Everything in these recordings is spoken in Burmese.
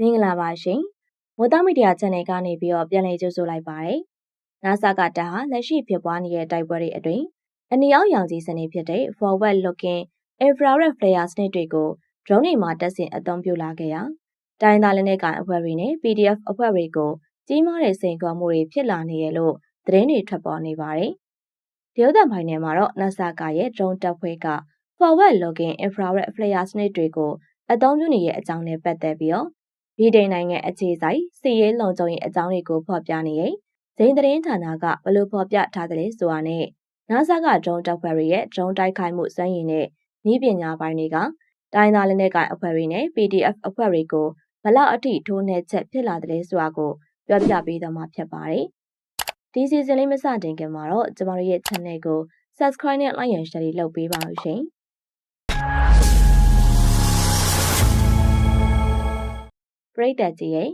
မင်္ဂလာပါရှင်။မိုးသားမီဒီယာ channel ကနေပြီးတော့ပြန်လည်ကြိုဆိုလိုက်ပါရစေ။ NASA ကတပ်ဟာလက်ရှိဖြစ်ပွားနေတဲ့တိုက်ပွဲတွေအတွင်းအနီအောက်ရောင်ခြည်စနစ်ဖြစ်တဲ့ forward looking infrared flare စနစ်တွေကို drone တွေမှာတက်ဆင်အသုံးပြုလာခဲ့ရာတိုင်းသားလက်နက်ကိုင်အဖွဲ့တွေနဲ့ PDF အဖွဲ့တွေကိုကြီးမားတဲ့စိန်ခေါ်မှုတွေဖြစ်လာနေရလို့သတင်းတွေထွက်ပေါ်နေပါတယ်။ဒီဥဒ္ဒံဖိုင်နယ်မှာတော့ NASA ကရဲ့ drone တပ်ဖွဲ့က forward looking infrared flare စနစ်တွေကိုအသုံးပြုနေတဲ့အကြောင်းနဲ့ပတ်သက်ပြီးတော့ ဗြိတိန်နိုင်ငံအခြေစိုက်စီးရဲလုံခြုံရေးအကြောင်းတွေကိုဖော်ပြနေတဲ့ဇိန်သတင်းဌာနကဘလို့ဖော်ပြထားတယ်လဲဆိုတာနဲ့ NASA ကဒရုန်းတပ်ဖွဲ့တွေရဲ့ဒရုန်းတိုက်ခိုက်မှုစွမ်းရည်နဲ့ဤပညာပိုင်းတွေကတိုင်းသားလက်နက်ကိုင်အဖွဲ့တွေနဲ့ PDF အဖွဲ့တွေကိုဘလောက်အထိထိုးနှက်ချက်ဖြစ်လာတယ်ဆိုတာကိုပြောပြပေးတော့မှာဖြစ်ပါတယ်။ဒီစီစဉ်လေးမစတင်ခင်မှာတော့ကျမတို့ရဲ့ channel ကို subscribe နဲ့ like and share လုပ်ပေးပါဦးရှင်။ ပရိသတ်ကြီးရဲ့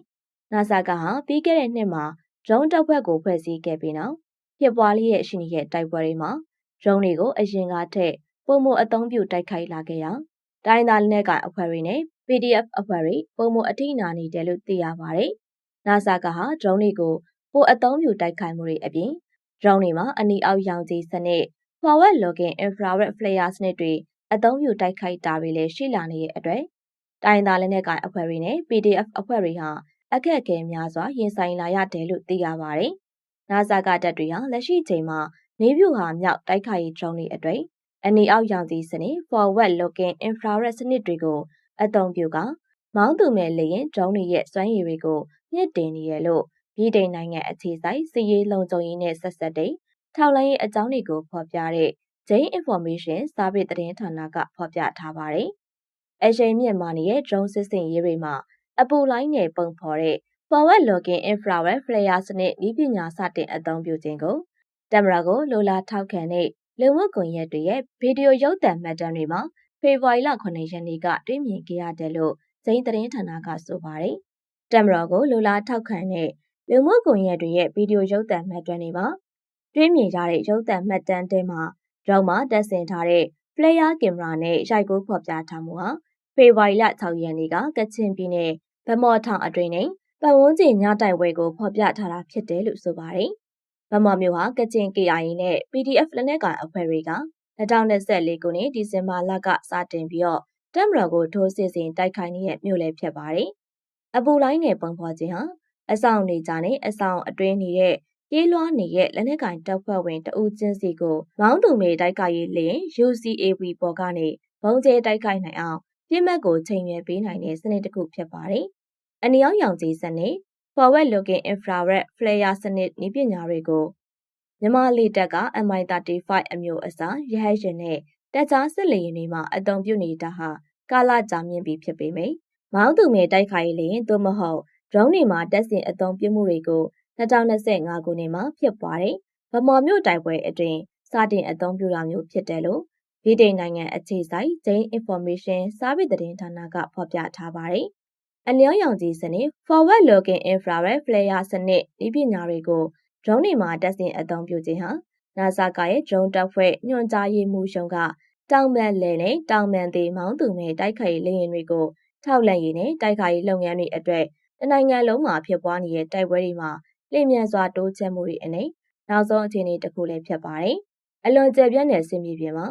NASA ကဟာပြီးခဲ့တဲ့နှစ်မှာ drone တပ်ဖွဲ့ကိုဖွဲ့စည်းခဲ့ပြီးနောက်ဖြစ်ပွားလျက်ရှိနေတဲ့တိုက်ပွဲတွေမှာ drone တွေကိုအရင်ကထက်ပုံမအသုံးပြုတိုက်ခိုက်လာခဲ့ရာတိုင်းသားလက်နက်ကိုင်အဖွဲ့တွေနဲ့ PDF အဖွဲ့တွေပုံမအထိနာနေတယ်လို့သိရပါတယ်။ NASA ကဟာ drone တွေကိုပိုအသုံးပြုတိုက်ခိုက်မှုတွေအပြင် drone တွေမှာအနီအောက်ရောင်ခြည်စနစ် forward looking infrared flare စနစ်တွေအသုံးပြုတိုက်ခိုက်တာတွေလည်းရှိလာနေတဲ့အတွက် တိုင်းသားလက်နက်ကိုင်အဖွဲ့တွေနဲ့ PDF အဖွဲ့တွေဟာအခက်အခဲများစွာရင်ဆိုင်လာရတယ်လို့သိရပါတယ်။ NASA ကတပ်တွေဟာလက်ရှိချိန်မှာနေပြူဟာမြောက်တိုက်ခိုက်ရေး drone တွေအတွေ့အနီအောက်ရောင်ခြည်စနစ် forward looking infrared စနစ်တွေကိုအသုံးပြုကမောင်းသူမဲ့လေရင် drone တွေရဲ့စွမ်းရည်တွေကိုမြင့်တင်နေရလို့ပြည်ထိုင်နိုင်ငံအခြေစိုက်စီးရေးလုံခြုံရေးနဲ့ဆက်ဆက်တဲ့ထောက်လိုင်းရေးအကြောင်းတွေကိုဖော်ပြတဲ့ Jane Information စာပေသတင်းဌာနကဖော်ပြထားပါတယ်။ အရှိန်မြင့်မာနေတဲ့ drone စစ်စင်ရေးတွေမှာအပူလိုင်းနဲ့ပုံဖော်တဲ့ forward looking infrared flare စနစ်ဤပညာစတင်အသုံးပြုခြင်းကိုတမရာကိုလိုလားထောက်ခံတဲ့လူမှုကွန်ရက်တွေရဲ့ဗီဒီယိုရုပ်သံမှတ်တမ်းတွေမှာဖေဖော်ဝါရီလ9ရက်နေ့ကတွေ့မြင်ခဲ့ရတယ်လို့ဇိန်သတင်းဌာနကဆိုပါတယ်။တမရာကိုလိုလားထောက်ခံတဲ့လူမှုကွန်ရက်တွေရဲ့ဗီဒီယိုရုပ်သံမှတ်တမ်းတွေမှာတွေ့မြင်ရတဲ့ရုပ်သံမှတ်တမ်းတွေမှာ drone မှာတက်ဆင်ထားတဲ့ flare ကင်မရာနဲ့ရိုက်ကူးဖော်ပြထားမှုဟာ ဖေဖော်ဝါရီလ6ရက်နေ့ကကချင်ပြည်နယ်ဗမော်ထောင်အတွင်းနဲ့ပတ်ဝန်းကျင်ညတိုင်ဝဲကိုဖော်ပြထားတာဖြစ်တယ်လို့ဆိုပါတယ်။ဗမော်မြို့ဟာကချင် KIA နဲ့ PDF လက်နက်ကိုင်အဖွဲ့တွေက2024ခုနှစ်ဒီဇင်ဘာလကစတင်ပြီးတော့တက်မတော်ကိုထိုးစစ်ဆင်တိုက်ခိုက်နေတဲ့မြို့လည်းဖြစ်ပါတယ်။အပူလိုင်းနယ်ပုံဖော်ခြင်းဟာအဆောင်နေကြနဲ့အဆောင်အတွင်းနေတဲ့ပြေးလွှားနေတဲ့လက်နက်ကင်တပ်ဖွဲ့ဝင်တဦးချင်းစီကိုမောင်းသူမေတိုက်ခိုက်ရေးလင်း UCAV ပေါ်ကနေဘုံကျဲတိုက်ခိုက်နိုင်အောင် ပြစ်မှတ်ကိုချိန်ရွယ်ပေးနိုင်တဲ့စနစ်တစ်ခုဖြစ်ပါတယ်။အနီရောင်ရောင်ကြီးစနစ် forward looking infrared flare စနစ်နည်းပညာတွေကိုမြန်မာလေတပ်က MI35 အမျိုးအစားရဟတ်ယာဉ်နဲ့တပ်ကြားစစ်လေယာဉ်တွေမှာအသုံးပြုနေတာဟာကာလကြာမြင့်ပြီဖြစ်ပေမယ့်မောင်းသူမဲ့တိုက်ခိုက်လေရင်သို့မဟုတ် drone တွေမှာတက်ဆင်အသုံးပြုမှုတွေကို2025ခုနှစ်မှာဖြစ်ပွားတဲ့ဗမော်မြို့တိုက်ပွဲအတွင်းစတင်အသုံးပြုတာမျိုးဖြစ်တယ်လို့ ဗြိတိန်နိုင်ငံအခြေစိုက် Jane Information စာပေသတင်းဌာနက ဖော်ပြထားပါတယ်။အလျောင်းရောင်ကြီးစနစ် Forward Looking Infrared Flare စနစ်ဤပညာတွေကို drone တွေမှာတက်ဆင်အသုံးပြုခြင်းဟာ NASA ကရဲ့ drone တပ်ဖွဲ့ညွှန်ကြားရေးမှူးရုံးကတောင်ပန်လေနဲ့တောင်ပန်သေးမောင်းသူမဲ့တိုက်ခိုက်ရေးလေယာဉ်တွေကိုထောက်လန့်ရေးနဲ့တိုက်ခိုက်ရေးလုပ်ငန်းတွေအတွက်တနိုင်ငံလုံးမှာဖြစ်ပွားနေတဲ့တိုက်ပွဲတွေမှာလျင်မြန်စွာတိုးချဲ့မှုတွေအနေနောက်ဆုံးအခြေအနေတစ်ခုလည်းဖြစ်ပါတယ်။အလွန်ကျပြန့်တဲ့စင်မြေပြင်မှာ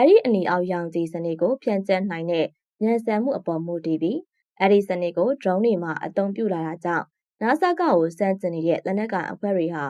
အဲ့ဒီအနီအောက်ရောင်ကြီးစနစ်ကိုဖြန့်ကျက်နိုင်တဲ့ဉာဏ်စံမှုအပေါ်မူတည်ပြီးအဲ့ဒီစနစ်ကို drone တွေမှာအသုံးပြုလာတာကြောင့် NASA ကကိုစမ်းကျင်နေတဲ့လက်နက်ကိုင်အဖွဲ့တွေဟာ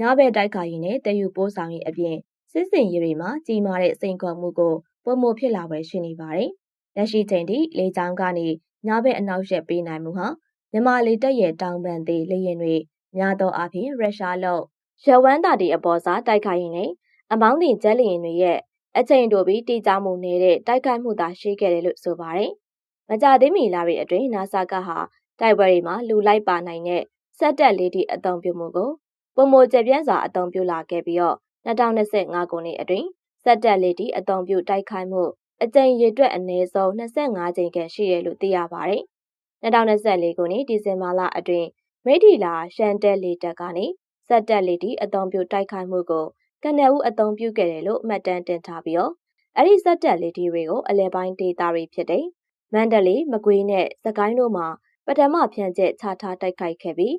ညဘက်တိုက်ခိုက်ရေးနဲ့တည်ယူပို့ဆောင်ရေးအပြင်စစ်စင်ရေးတွေမှာကြီးမားတဲ့စိန်ခေါ်မှုကိုပုံမဖြစ်လာပဲရှိနေပါတယ်။လက်ရှိချိန်ထိလေကြောင်းကနေညဘက်အနောက်ရက်ပေးနိုင်မှုဟာမြန်မာလေတပ်ရဲ့တောင်ပန်သေးလေရင်တွေများသောအားဖြင့်ရုရှားလို့ရဝမ်းတာတီအပေါ်စားတိုက်ခိုက်ရင်းနဲ့အမောင်းတင်ကျဲလျင်တွေရဲ့ အချိန်တိုပြီးတိကျမှုနေတဲ့တိုက်ခိုက်မှုသာရှိခဲ့တယ်လို့ဆိုပါတယ်။မကြသေးမီလတွေအတွင်း NASA ကဟာတိုက်ပွဲတွေမှာလူလိုက်ပါနိုင်တဲ့စက်တက်လေးတီအသုံးပြုမှုကိုပုံမကျပြန့်စွာအသုံးပြုလာခဲ့ပြီးတော့2025ခုနှစ်အတွင်းစက်တက်လေးတီအသုံးပြုတိုက်ခိုက်မှုအကြိမ်ရေတွက်အနည်းဆုံး25ကြိမ်ခန့်ရှိတယ်လို့သိရပါတယ်။2024ခုနှစ်ဒီဇင်ဘာလအတွင်းမိထီလာရှန်တက်လီတက်ကနေစက်တက်လီတီအသုံးပြုတိုက်ခိုက်မှုကို ကနအူးအသုံးပြုခဲ့တယ်လို့မှတ်တမ်းတင်ထားပြီးတော့အဲ့ဒီစက်တက်လီတီတွေကိုအလဲပိုင်းဒေတာတွေဖြစ်တဲ့မန္တလေးမကွေးနဲ့စကိုင်းတို့မှာပထမဖြန့်ကျက်ချထားတိုက်ခိုက်ခဲ့ပြီး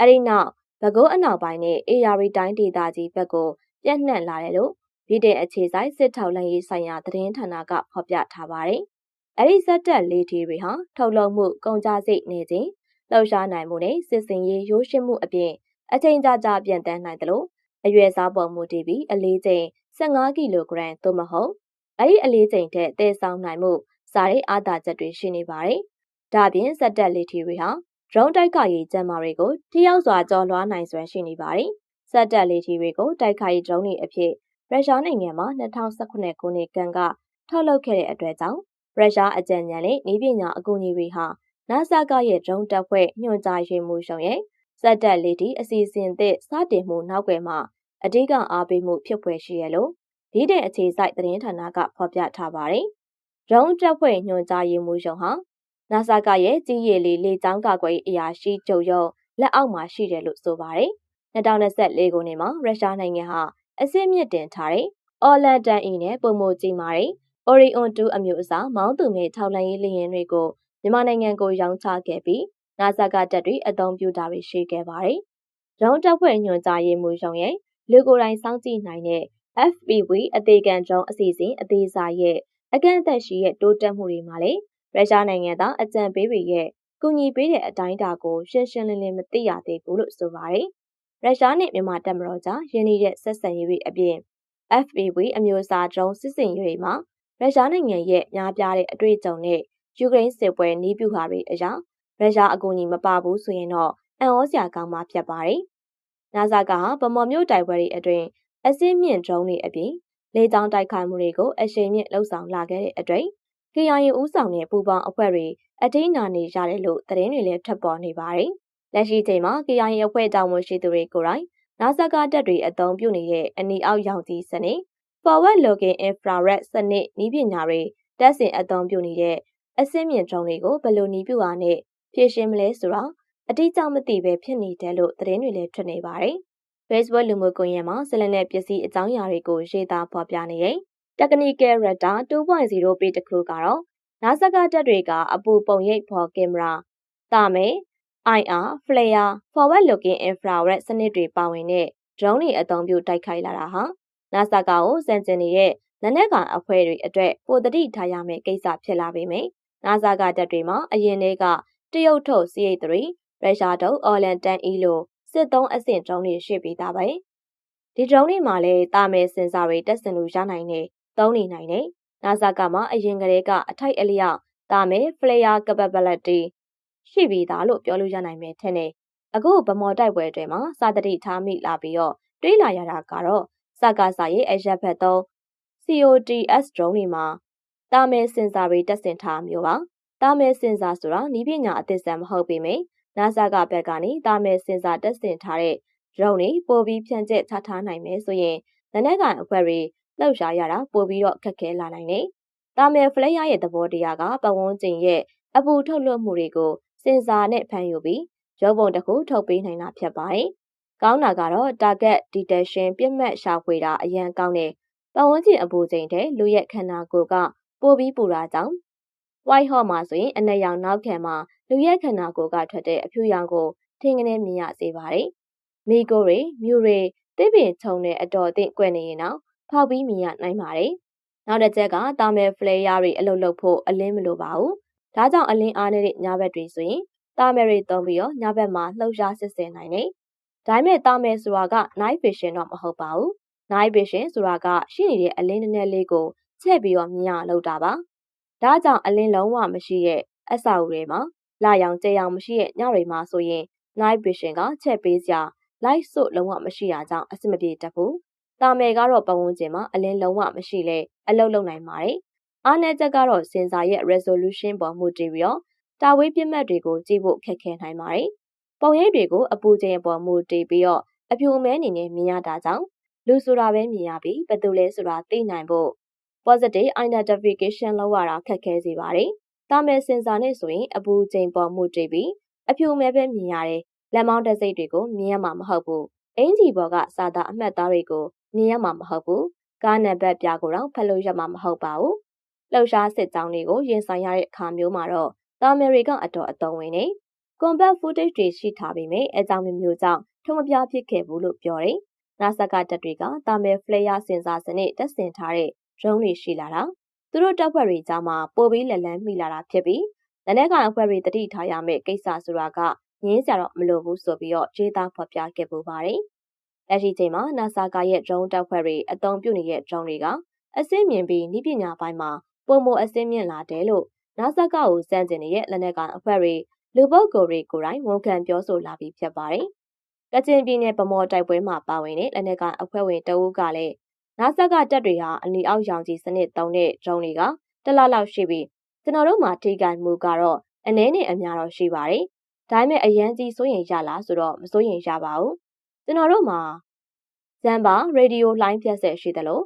အဲဒီနောက်ပဲခူးအနောက်ပိုင်းနဲ့အေယာရီတိုင်းဒေသကြီးဘက်ကိုပြန့်နှံ့လာတယ်လို့ဗြိတိန်အခြေစိုက်စစ်ထောက်လှမ်းရေးဆိုင်ရာသတင်းဌာနကဖော်ပြထားပါတယ်။အဲဒီစက်တက်လေးထီတွေဟာထုတ်လုပ်မှုကုန်ကြစိတ်နေခြင်းလှုပ်ရှားနိုင်မှုနဲ့စစ်စင်ရေးရိုးရှင်းမှုအပြင်အချိန်ကြာကြာပြန့်တန်းနိုင်တယ်လို့ အရွယ်စားပေါ်မူတည်ပြီးအလေးချိန်15ကီလိုဂရမ်သို့မဟုတ်အဲ့ဒီအလေးချိန်ထက်တည်ဆောင်နိုင်မှုစားတဲ့အာသာချက်တွေရှိနေပါတယ်။ဒါပြင်စက်တက်လေးထီတွေဟာ drone တိုက်ကရေးကျမ်းမာတွေကိုထိရောက်စွာကျော်လွှားနိုင်စွမ်းရှိနေပါတယ်။စက်တက်လေးထီတွေကိုတိုက်ခိုက်ရေး drone တွေအဖြစ်ရုရှားနိုင်ငံမှာ2019ခုနှစ်ကကထုတ်လုပ်ခဲ့တဲ့အတွက်ကြောင့်ရုရှားအကြံဉာဏ်နဲ့ဤပညာအကူအညီတွေဟာနာဆာကရဲ့ drone တပ်ဖွဲ့ညွှန်ကြားရေးမှူးဆောင်ရဲ့ စက်တက်လေးတီအစီအစဉ်သစ်စတင်မှုနောက်ွယ်မှာအဓိကအားပေးမှုဖြစ်ဖွယ်ရှိရလို့ဒီတဲ့အခြေစိုက်သတင်းဌာနကဖော်ပြထားပါတယ်။ drone တပ်ဖွဲ့ညွှန်ကြားရေးမှူးဆောင်ဟာနာဆာကရဲ့ကြီးရည်လေးလေကြောင်းကာကွယ်ရေးအရာရှိချုပ်ရုံးလက်အောက်မှာရှိတယ်လို့ဆိုပါတယ်။2024ခုနှစ်မှာရုရှားနိုင်ငံဟာအစစ်မြစ်တင်ထားတဲ့အော်လန်တန်အီနဲ့ပုံမကြီးမာတဲ့ Orion 2အမျိုးအစားမောင်းသူမဲ့ထောက်လှမ်းရေးလေယာဉ်တွေကိုမြန်မာနိုင်ငံကိုရောင်းချခဲ့ပြီး နာဆာကတပ်တွေအသုံးပြုတာတွေရှိခဲ့ပါတယ်။ရောင်းတပ်ဖွဲ့ညွှန်ကြားရေးမှူးဆောင်ရဲ့လူကိုယ်တိုင်စောင့်ကြည့်နိုင်တဲ့ FPV အသေးခံဒရုန်းအစီအစဉ်အသေးစားရဲ့အကန့်အသတ်ရှိရဲ့တိုးတက်မှုတွေမှာလည်းရုရှားနိုင်ငံသားအကြံပေးတွေရဲ့ကူညီပေးတဲ့အတိုင်းအတာကိုရှင်းရှင်းလင်းလင်းမသိရသေးဘူးလို့ဆိုပါတယ်။ရုရှားနဲ့မြန်မာတပ်မတော်ကြားရင်းနှီးတဲ့ဆက်ဆံရေးတွေအပြင် FPV အမျိုးအစားဒရုန်းစစ်စင်ရေးတွေမှာရုရှားနိုင်ငံရဲ့များပြားတဲ့အတွေ့အကြုံနဲ့ယူကရိန်းစစ်ပွဲနီးပြူဟာတွေအရာ ရုရှားအကူအညီမပါဘူးဆိုရင်တော့အံ့ဩစရာကောင်းမှဖြစ်ပါတယ်။နာဇာကဟာဗမော်မြို့တိုက်ပွဲတွေအတွင်းအစင်းမြင့်ဒရုန်းတွေအပြင်လေကြောင်းတိုက်ခိုက်မှုတွေကိုအရှိန်မြင့်လှုပ်ဆောင်လာခဲ့တဲ့အတွက် KIA ဦးဆောင်တဲ့ပူပေါင်းအဖွဲ့တွေအထိနာနေရတယ်လို့သတင်းတွေလည်းထွက်ပေါ်နေပါတယ်။လက်ရှိချိန်မှာ KIA အဖွဲ့တာဝန်ရှိသူတွေကိုယ်တိုင်နာဇာကတပ်တွေအသုံးပြုနေတဲ့အနီအောက်ရောင်ကြီးစနစ် Forward Looking Infrared စနစ်နည်းပညာတွေတက်ဆင်အသုံးပြုနေတဲ့အစင်းမြင့်ဒရုန်းတွေကိုဘယ်လိုနည်းပြပါနဲ့ ဖြည့်ရှင်းမလဲဆိုတော့အတိအကျမသိပဲဖြစ်နေတယ်လို့သတင်းတွေလည်းထွက်နေပါတယ်။ Facebook လူမှုကွန်ရက်မှာဆလနဲ့ပစ္စည်းအကြောင်းအရာတွေကိုရေးသားဖော်ပြနေတဲ့ Technical Radar 2.0 ပေတစ်ခုကတော့နာဆကတက်တွေကအပူပုံရိပ်ဖော်ကင်မရာတာမဲ IR flare forward looking infrared စနစ်တွေပါဝင်တဲ့ drone တွေအသုံးပြုတိုက်ခိုက်လာတာဟာနာဆာကာကိုစံကျင်နေတဲ့လက်နက်ကောင်အဖွဲ့တွေအတွက်ပိုတတိထားရမယ့်ကိစ္စဖြစ်လာပေမယ့်နာဆာကာတပ်တွေမှာအရင်တည်းက တရုတ်ထုတ် CH3 ရုရှားထုတ်အော်လန်တန်အီလိုစစ်သုံးအဆင့်ဒရုန်းတွေရှိပြီးသားပဲဒီဒရုန်းတွေမှာလည်းတာမယ်စင်ဆာတွေတက်ဆင်လို့ရနိုင်တယ်သုံးနေနိုင်တယ်နာဆာကာမှာအရင်ကတည်းကအထိုက်အလျောက်တာမယ် flare capability ရှိပြီးသားလို့ပြောလို့ရနိုင်မယ်ထင်တယ်အခုဗမော်တိုက်ပွဲတွေမှာစာတတိထားမိလာပြီးတော့တွေးလာရတာကတော့စကားစာရဲ့အရက်ဖက်သုံး COTS drone တွေမှာတာမယ်စင်ဆာတွေတက်ဆင်ထားမျိုးပါ တာမယ်စင်ဆာဆိုတာနီးပညာအသစ်ဆန်မဟုတ်ပေမယ့် NASA ကဘက်ကနေတာမယ်စင်ဆာတက်ဆင်ထားတဲ့ drone တွေပိုပြီးဖြန့်ကျက်ချထားနိုင်မယ်ဆိုရင်လက်နက်ကန်အဖွဲ့တွေလှုပ်ရှားရတာပိုပြီးတော့ခက်ခဲလာနိုင်တယ်။တာမယ်ဖလက်ရရဲ့သဘောတရားကပဝန်းကျင်ရဲ့အပူထုတ်လွှတ်မှုတွေကိုစင်ဆာနဲ့ဖန်ယူပြီးရုပ်ပုံတစ်ခုထုတ်ပေးနိုင်တာဖြစ်ပါတယ်။ကောင်းတာကတော့ target detection ပြစ်မှတ်ရှာဖွေတာအရန်ကောင်းတယ်။ပဝန်းကျင်အပူချိန်တဲ့လူရဲ့ခန္ဓာကိုယ်ကပိုပြီးပူတာကြောင့် white hot မှာဆိုရင်အနက်ရောင်နောက်ခံမှာလူရဲ့ခန္ဓာကိုယ်ကထွက်တဲ့အဖြူရောင်ကိုထင်ကနေမြင်ရစေပါတယ်။မိကိုတွေမြူတွေတိပင်ချုံတဲ့အတော်အသင့်ကွယ်နေရင်တော့ဖောက်ပြီးမြင်ရနိုင်ပါတယ်။နောက်တစ်ချက်ကတာမယ်ဖလေယာတွေအလုပ်လုပ်ဖို့အလင်းမလိုပါဘူး။ဒါကြောင့်အလင်းအားနေတဲ့ညဘက်တွေဆိုရင်တာမယ်တွေသုံးပြီးတော့ညဘက်မှာလှုပ်ရှားစစ်ဆင်နိုင်တယ်။ဒါပေမဲ့တာမယ်ဆိုတာက night vision တော့မဟုတ်ပါဘူး။ night vision ဆိုတာကရှိနေတဲ့အလင်းနည်းနည်းလေးကိုချက်ပြီးတော့မြင်ရလောက်တာပါ။ ဒါကြောင့်အလင်းလုံးဝမရှိရဲ့အဆောက်အဦတွေမှာလာရောင်ကြဲရောင်မရှိရဲ့ညတွေမှာဆိုရင် night vision ကချက်ပေးစရာ light source လုံးဝမရှိတာကြောင့်အဆင်မပြေတတ်ဘူး။တာမယ်ကတော့ပတ်ဝန်းကျင်မှာအလင်းလုံးဝမရှိလဲအလုပ်လုပ်နိုင်ပါတယ်။အားနည်းချက်ကတော့စင်ဆာရဲ့ resolution ပေါ်မူတည်ပြီးတော့တာဝေးပြစ်မှတ်တွေကိုကြည့်ဖို့ခက်ခဲနိုင်ပါတယ်။ပုံရိပ်တွေကိုအပူချိန်ပေါ်မူတည်ပြီးတော့အပြိုမဲအနေနဲ့မြင်ရတာကြောင့်လူဆိုတာပဲမြင်ရပြီးဘယ်သူလဲဆိုတာသိနိုင်ဖို့ positive identification လောက်ရတာခက်ခဲစေပါတယ်။တာမယ်စင်ဆာနဲ့ဆိုရင်အပူချိန်ပေါ်မူတည်ပြီးအဖြူမဲပဲမြင်ရတယ်။လက်မောင်းတက်စိတ်တွေကိုမြင်ရမှာမဟုတ်ဘူး။အင်ဂျီဘော်ကစာသားအမှတ်သားတွေကိုမြင်ရမှာမဟုတ်ဘူး။ကားနံပါတ်ပြကိုတော့ဖတ်လို့ရမှာမဟုတ်ပါဘူး။လှုပ်ရှားစစ်ကြောင်းတွေကိုရင်ဆိုင်ရတဲ့အခါမျိုးမှာတော့တာမယ်တွေကအတော်အသုံးဝင်နေ combat footage တွေရှိထားပေမဲ့အကြောင်းမျိုးမျိုးကြောင့်ထုံမပြဖြစ်ခဲ့ဘူးလို့ပြောတယ်။နာဆာကတပ်တွေကတာမဲဖလက်ယာစင်ဆာစနစ်တက်ဆင်ထားတဲ့ drone တွေရှိလာတာသူတို့တပ်ဖွဲ့တွေကြားမှာပိုပြီးလက်လန်းမိလာတာဖြစ်ပြီးလက်နက်ကိုင်အဖွဲ့တွေတတိထားရမယ့်ကိစ္စဆိုတာကငင်းစရာတော့မလိုဘူးဆိုပြီးတော့ရေးသားဖော်ပြခဲ့ပူပါတယ်။လက်ရှိချိန်မှာ NASA ကရဲ့ drone တပ်ဖွဲ့တွေအသုံးပြုနေတဲ့ drone တွေကအစင်းမြင်ပြီးဤပညာပိုင်းမှာပုံမအစင်းမြင့်လာတယ်လို့ NASA ကကိုစမ်းကျင်နေတဲ့လက်နက်ကိုင်အဖွဲ့တွေလူပုတ်ကိုယ်တွေကိုယ်တိုင်ဝန်ခံပြောဆိုလာပြီးဖြစ်ပါတယ်။ကချင်ပြည်နယ်ဗမော်တိုက်ပွဲမှာပါဝင်တဲ့လက်နက်ကိုင်အဖွဲ့ဝင်တအုပ်ကလည်း NASA ကတပ်တွေဟာအနီအောက်ရောင်ခြည်စနစ်သုံးတဲ့ drone တွေကတလလောက်ရှိပြီးကျွန်တော်တို့မှာထိခိုက်မှုကတော့အနည်းနဲ့အများတော့ရှိပါတယ်။ဒါပေမဲ့အရန်ကြီးစိုးရင်ရလားဆိုတော့မစိုးရင်ရပါဘူး။ကျွန်တော်တို့မှာဇမ်ဘာရေဒီယိုလိုင်းပြတ်ဆက်ရှိတယ်လို့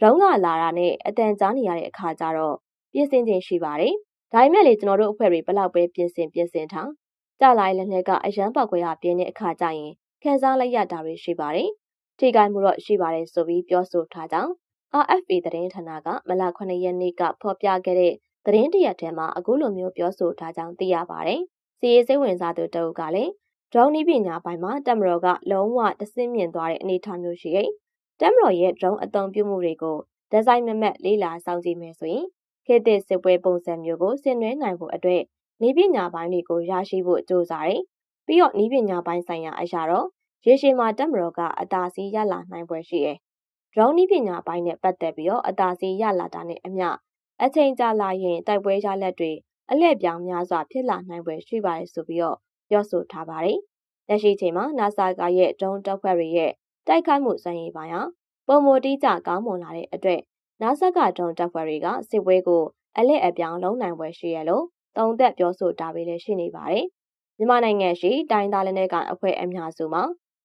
ရုံးကလာတာနဲ့အတန်ကြားနေရတဲ့အခါကျတော့ပြင်ဆင်ခြင်းရှိပါတယ်။ဒါပေမဲ့လေကျွန်တော်တို့အဖွဲ့တွေဘလောက်ပဲပြင်ဆင်ပြင်ဆင်ထားကြလာတဲ့လက်နဲ့ကအရန်ပောက်ကွဲရပြင်းတဲ့အခါကျရင်ခံစားလိုက်ရတာတွေရှိပါတယ်။ ထိခိုက်မှုတော့ရှိပါတယ်ဆိုပြီးပြောဆိုထားကြောင်း RFA သတင်းဌာနကမလ9ရက်နေ့ကဖော်ပြခဲ့တဲ့သတင်းတရက်ထဲမှာအခုလိုမျိုးပြောဆိုထားကြောင်းသိရပါတယ်။စီရေးစိတ်ဝင်စားသူတအုပ်ကလည်းဒရုန်းဤပညာပိုင်းမှာတက်မတော်ကလုံးဝတဆင့်မြင့်သွားတဲ့အနေအထားမျိုးရှိရဲ့။တက်မတော်ရဲ့ဒရုန်းအသုံးပြုမှုတွေကိုဒီဇိုင်းမမတ်လေးလာစောင့်ကြည့်မယ်ဆိုရင်ခေတ်သစ်စစ်ပွဲပုံစံမျိုးကိုဆင်နွှဲနိုင်ဖို့အတွက်ဤပညာပိုင်းတွေကိုရရှိဖို့ကြိုးစားတယ်။ပြီးတော့ဤပညာပိုင်းဆိုင်ရာအရာတော့ ရေရှည်မှာတက်မတော်ကအသာစီးရလာနိုင်ပွဲရှိရဲ့။ drone ဤပညာပိုင်းနဲ့ပတ်သက်ပြီးတော့အသာစီးရလာတာနဲ့အမျှအချိန်ကြာလာရင်တိုက်ပွဲရလက်တွေအလဲ့ပြောင်းများစွာဖြစ်လာနိုင်ပွဲရှိပါတယ်ဆိုပြီးတော့ပြောဆိုထားပါတယ်။လက်ရှိချိန်မှာ NASA ကရဲ့ drone တပ်ဖွဲ့တွေရဲ့တိုက်ခိုက်မှုစံရည်ပိုင်းဟာပုံမတိကျကောင်းမွန်လာတဲ့အတွက် NASA က drone တပ်ဖွဲ့တွေကစစ်ပွဲကိုအလဲ့အပြောင်းလုံးနိုင်ပွဲရှိရလို့တုံးသက်ပြောဆိုတာပဲလည်းရှိနေပါတယ်။မြန်မာနိုင်ငံရှိတိုင်းသားလက်နက်ကိုင်အဖွဲ့အများစုမှာ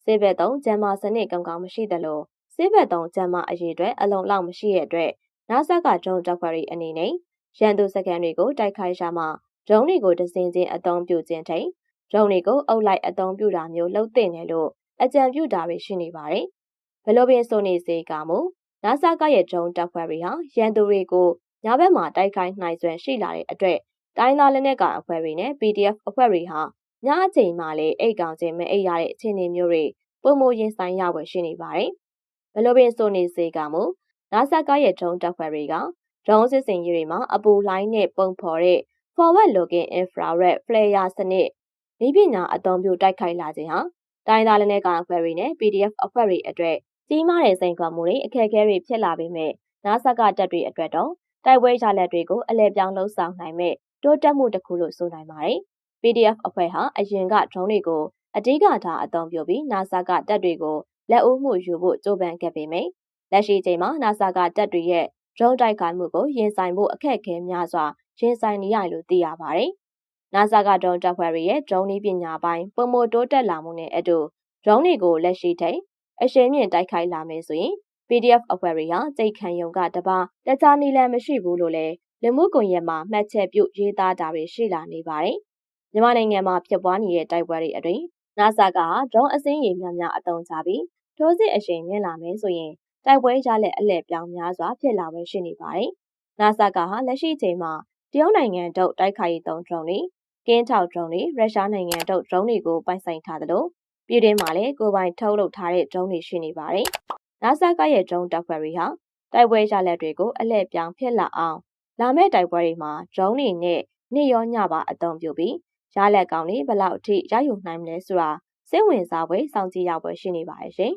စစ်ဘက်သုံးဂျမ်မာစနစ်ကောင်းကောင်းမရှိသလိုစစ်ဘက်သုံးဂျမ်မာအရေးအတွက်အလုံးလောက်မရှိတဲ့အတွက်နာဆာကဒရုန်းတပ်ဖွဲ့တွေအနေနဲ့ရန်သူစကန်တွေကိုတိုက်ခိုက်ရှာမှဒရုန်းတွေကိုတစင်ချင်းအသုံးပြုခြင်းထိဒရုန်းတွေကိုအုပ်လိုက်အသုံးပြုတာမျိုးလုပ်သင့်တယ်လို့အကြံပြုတာတွေရှိနေပါတယ်။ဘလို့ပင်ဆိုနေစေကမူနာဆာကရဲ့ဒရုန်းတပ်ဖွဲ့တွေဟာရန်သူတွေကိုညဘက်မှာတိုက်ခိုက်နိုင်စွမ်းရှိလာတဲ့အတွက်တိုင်းသားလက်နက်ကအဖွဲ့တွေနဲ့ PDF အဖွဲ့တွေဟာ ညအချိန်မှလည်းအိတ်ကောင်ချင်းမအိတ်ရတဲ့အခြေအနေမျိုးတွေပုံမရင်ဆိုင်ရဝယ်ရှိနေပါတယ်။ဘလို့ပင်ဆိုနေစေကမူနာဆာကရဲ့ဒရုန်းတပ်ဖွဲ့တွေကဒရုန်းစစ်စင်ကြီးတွေမှာအပူလိုင်းနဲ့ပုံဖော်တဲ့ forward looking infrared flare စနစ်ဤပညာအသုံးပြုတိုက်ခိုက်လာခြင်းဟာတိုင်းသားလက်နက်ကောင်အဖွဲ့တွေနဲ့ PDF အဖွဲ့တွေအတွက်ကြီးမားတဲ့စိန်ခေါ်မှုတွေအခက်အခဲတွေဖြစ်လာပေမဲ့နာဆာကတပ်တွေအတွက်တော့တိုက်ပွဲရလက်တွေကိုအလဲပြောင်းလှုပ်ဆောင်နိုင်မဲ့တိုးတက်မှုတစ်ခုလို့ဆိုနိုင်ပါတယ်။ PDF အဖွဲ့ဟာအရင်က drone တွေကိုအဓိကထားအသုံးပြုပြီး NASA ကတပ်တွေကိုလက်ဦးမှုယူဖို့ကြိုးပမ်းခဲ့ပေမယ့်လက်ရှိချိန်မှာ NASA ကတပ်တွေရဲ့ drone တိုက်ခိုက်မှုကိုရင်ဆိုင်ဖို့အခက်အခဲများစွာရင်ဆိုင်နေရတယ်လို့သိရပါတယ်။ NASA က drone တပ်ဖွဲ့တွေရဲ့ drone နည်းပညာပိုင်းပုံမတိုးတက်လာမှုနဲ့အတူ drone တွေကိုလက်ရှိထိအရှိန်မြင့်တိုက်ခိုက်လာမယ်ဆိုရင် PDF အဖွဲ့တွေဟာစိတ်ခံယုံကတပါတခြားနည်းလမ်းမရှိဘူးလို့လည်းလူမှုကွန်ရက်မှာမှတ်ချက်ပြုရေးသားတာတွေရှိလာနေပါတယ်။ မြန်မာနိုင်ငံမှာဖြစ်ပွားနေတဲ့တိုက်ပွဲတွေအတွင်း NASA က drone အစင်းရေများများအသုံးချပြီးထိုးစစ်အရှိန်မြင့်လာမယ်ဆိုရင်တိုက်ပွဲရလက်အလှည့်ပြောင်းများစွာဖြစ်လာပဲရှိနေပါတယ်။ NASA ကဟာလက်ရှိချိန်မှာတရုတ်နိုင်ငံတို့တိုက်ခိုက်ရေးသုံး drone တွေ၊ကင်းထောက် drone တွေရုရှားနိုင်ငံတို့ drone တွေကိုပိုင်ဆိုင်ထားသလိုပြည်တွင်းမှာလည်းကိုပိုင်ထုတ်လုပ်ထားတဲ့ drone တွေရှိနေပါတယ်။ NASA ကရဲ့ drone တပ်ဖွဲ့တွေဟာတိုက်ပွဲရလက်တွေကိုအလှည့်ပြောင်းဖြစ်လာအောင် လာမယ့်တိုက်ပွဲတွေမှာ drone တွေနဲ့နေ့ရောညပါအသုံးပြုပြီး ရလက်ကောင်းတွေဘလောက်အထိရယူနိုင်မလဲဆိုတာစိတ်ဝင်စားဖွယ်စောင့်ကြည့်ရဖွယ်ရှိနေပါတယ်ရှင်